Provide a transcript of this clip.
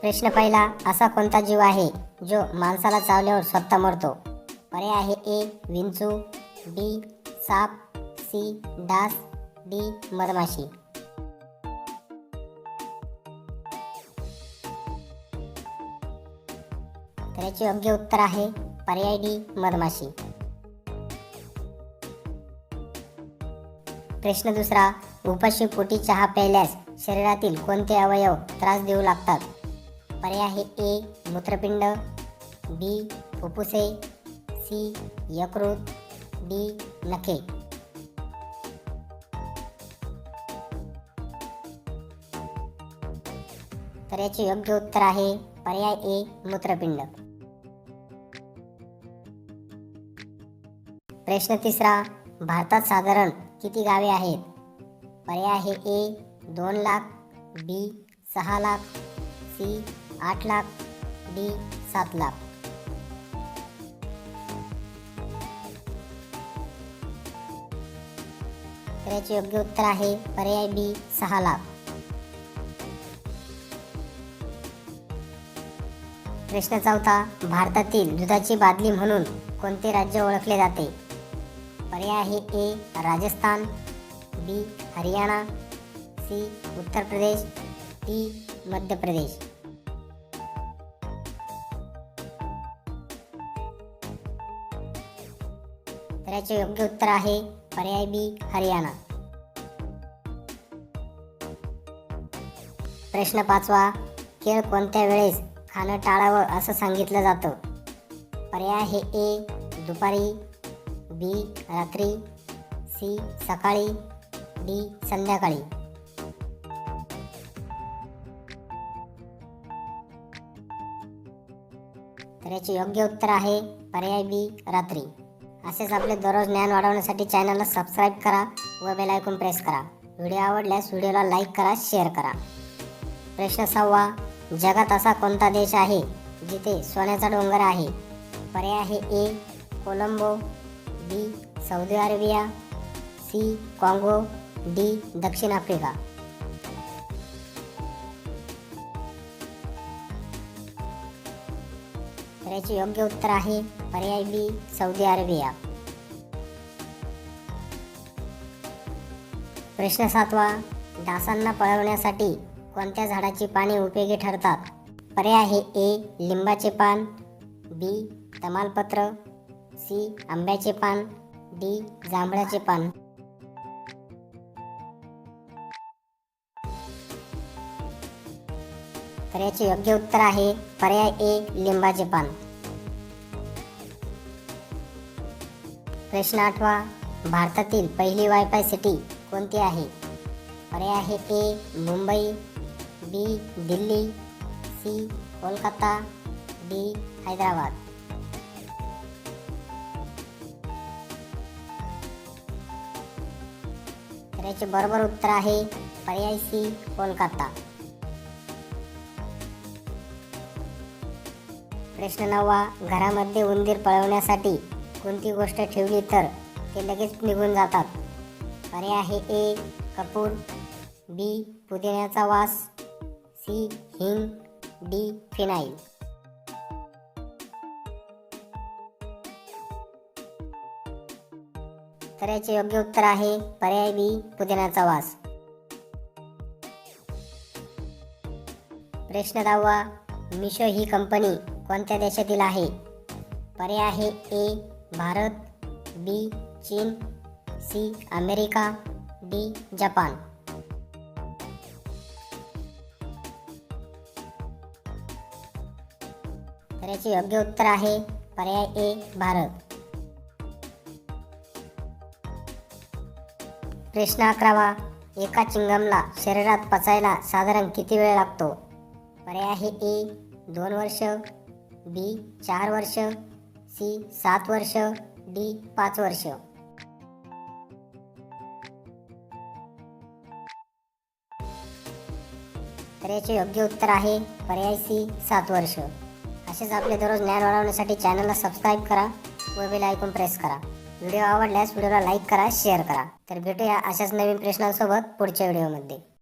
प्रश्न पहिला असा कोणता जीव आहे जो माणसाला चावल्यावर स्वतः मरतो? पर्याय आहे ए विंचू बी साप सी डास डी मधमाशी. तर याचे योग्य उत्तर आहे पर्याय डी मधमाशी. प्रश्न दुसरा उपाशी पोटी चहा प्यायल्यास शरीरातील कोणते अवयव त्रास देऊ लागतात? पर्याय आहे ए मूत्रपिंड बी फुफ्फुसे सी यकृत डी नखे. तर याचे योग्य उत्तर आहे पर्याय ए मूत्रपिंड. प्रश्न तिसरा भारतात साधारण किती गावे आहेत? पर्याय आहे ए दोन लाख बी सहा लाख सी आठ लाख डी सात लाख. तर याचे योग्य उत्तर आहे पर्याय बी सहा लाख. प्रश्न चौथा भारतातील दुधाची बादली म्हणून कोणते राज्य ओळखले जाते? पर्याय आहे A Rajasthan B Haryana C Uttar Pradesh D Madhya Pradesh. तर याचे योग्य उत्तर आहे. पर्याय बी हरियाणा. प्रश्न पाचवा. केळ कोणत्या वेळेस खाणं टाळावं असं सांगितलं जातं? पर्याय हे ए दुपारी बी रात्री सी सकाळी डी संध्याकाळी. तर याचे योग्य उत्तर आहे पर्याय बी रात्री. असेच आपले दररोज ज्ञान वाढवण्यासाठी चॅनलला सबस्क्राईब करा व बेल आयकॉन प्रेस करा. व्हिडिओ आवडल्यास व्हिडिओला लाईक करा शेअर करा. प्रश्न सहावा जगात असा कोणता देश आहे जिथे सोन्याचा डोंगर आहे? पर्याय आहे A Colombo B Saudi Arabia C Congo D दक्षिण आफ्रिका. याचे योग्य उत्तर आहे. पर्याय बी सौदी अरेबिया. प्रश्न सातवा डासांना पळवण्यासाठी कोणत्या झाडाची पाने उपयोगी ठरतात? पर्याय आहे ए लिंबाचे पान बी तमालपत्र सी आंब्याचे पान डी जांभळाचे पान. तर याचे योग्य उत्तर आहे. पर्याय ए लिंबाचे पान प्रश्न आठवा भारतातील पहिली वायफाय सिटी कोणती आहे? पर्याय आहे A Mumbai B Delhi C Kolkata D Hyderabad. तर याचे बरोबर उत्तर आहे पर्याय सी कोलकाता. प्रश्न नववा घरामध्ये उंदीर पळवण्यासाठी कोणती गोष्ट ठेवली तर ते लगेच निघून जातात. पर्याय आहे ए कपूर बी पुदिन्याचा वास सी हिंग डी फिनाईल. तर याचे योग्य उत्तर आहे पर्याय बी पुदिन्याचा वास. प्रश्न दहावा मिशो ही कंपनी कोणत्या देशातील आहे? पर्याय आहे ए भारत बी चीन सी अमेरिका डी जपान. तर याचे योग्य उत्तर आहे पर्याय ए भारत. प्रश्न अकरावा. एका चिंगमला शरीरात पचायला साधारण किती वेळ लागतो? पर्याय आहे ए दोन वर्ष. बी चार वर्ष. सी सात वर्ष. डी पाच वर्ष. तर याचे योग्य उत्तर आहे. पर्याय सी सात वर्ष. असेच आपले दररोज ज्ञान वाढवण्यासाठी चॅनलला सबस्क्राईब करा व बेल आयकॉन प्रेस करा. व्हिडिओ आवडल्यास व्हिडिओला लाईक करा शेअर करा. तर भेटूया अशाच नवीन प्रश्नांसोबत पुढच्या व्हिडिओमध्ये